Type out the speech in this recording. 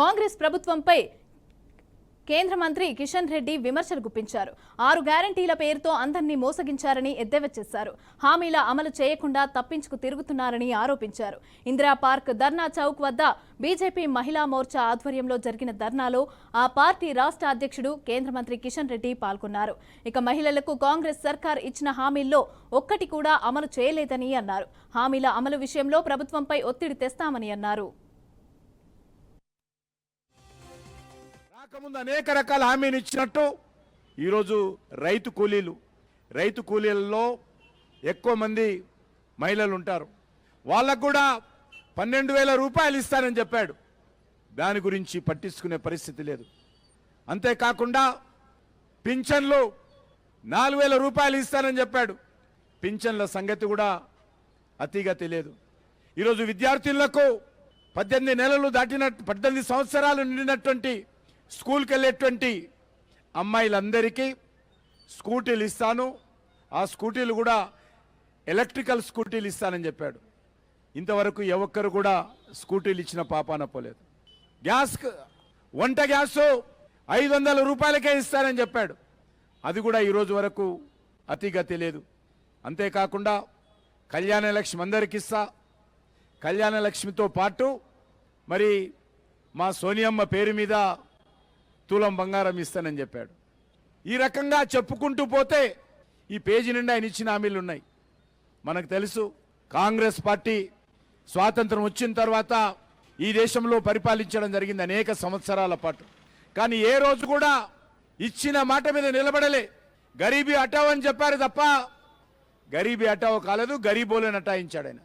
కాంగ్రెస్ ప్రభుత్వంపై కేంద్ర మంత్రి కిషన్ రెడ్డి విమర్శలు గుప్పించారు. ఆరు గ్యారంటీల పేరుతో అందరినీ మోసగించారని ఎద్దేవా చేశారు. హామీల అమలు చేయకుండా తప్పించుకు తిరుగుతున్నారని ఆరోపించారు. ఇందిరా పార్క్ ధర్నా చౌక్ వద్ద బీజేపీ మహిళా మోర్చా ఆధ్వర్యంలో జరిగిన ధర్నాలో ఆ పార్టీ రాష్ట్ర అధ్యక్షుడు కేంద్ర మంత్రి కిషన్ రెడ్డి పాల్గొన్నారు. ఇక మహిళలకు కాంగ్రెస్ సర్కార్ ఇచ్చిన హామీల్లో ఒక్కటి కూడా అమలు చేయలేదని అన్నారు. హామీల అమలు విషయంలో ప్రభుత్వంపై ఒత్తిడి తెస్తామని అన్నారు. రాకముందు అనేక రకాల హామీని ఇచ్చినట్టు ఈరోజు రైతు కూలీలు రైతు కూలీలలో ఎక్కువ మంది మహిళలు ఉంటారు. వాళ్ళకు కూడా పన్నెండు వేల రూపాయలు ఇస్తానని చెప్పాడు. దాని గురించి పట్టించుకునే పరిస్థితి లేదు. అంతేకాకుండా పింఛన్లు నాలుగు వేల రూపాయలు ఇస్తానని చెప్పాడు. పింఛన్ల సంగతి కూడా అతిగా తెలియదు. ఈరోజు విద్యార్థులకు పద్దెనిమిది నెలలు దాటిన పద్దెనిమిది సంవత్సరాలు నిండినటువంటి స్కూల్కి వెళ్ళేటువంటి అమ్మాయిలందరికీ స్కూటీలు ఇస్తాను. ఆ స్కూటీలు కూడా ఎలక్ట్రికల్ స్కూటీలు ఇస్తానని చెప్పాడు. ఇంతవరకు ఏ ఒక్కరు కూడా స్కూటీలు ఇచ్చిన పాపాన పోలేదు. గ్యాస్ వంట గ్యాసు ఐదు వందల రూపాయలకే ఇస్తానని చెప్పాడు. అది కూడా ఈరోజు వరకు అతిగా తెలియదు. అంతేకాకుండా కళ్యాణ లక్ష్మి అందరికి ఇస్తా. కళ్యాణ లక్ష్మితో పాటు మరి మా సోనియమ్మ పేరు మీద తులం బంగారం ఇస్తానని చెప్పాడు. ఈ రకంగా చెప్పుకుంటూ పోతే ఈ పేజీ నిండా ఆయన ఇచ్చిన హామీలు ఉన్నాయి. మనకు తెలుసు కాంగ్రెస్ పార్టీ స్వాతంత్రం వచ్చిన తర్వాత ఈ దేశంలో పరిపాలించడం జరిగింది అనేక సంవత్సరాల పాటు. కానీ ఏ రోజు కూడా ఇచ్చిన మాట మీద నిలబడలే. గరీబీ అటావ్ అని చెప్పారు తప్ప గరీబీ అటావ్ కాలేదు గరీబోలని అటాయించాడు ఆయన.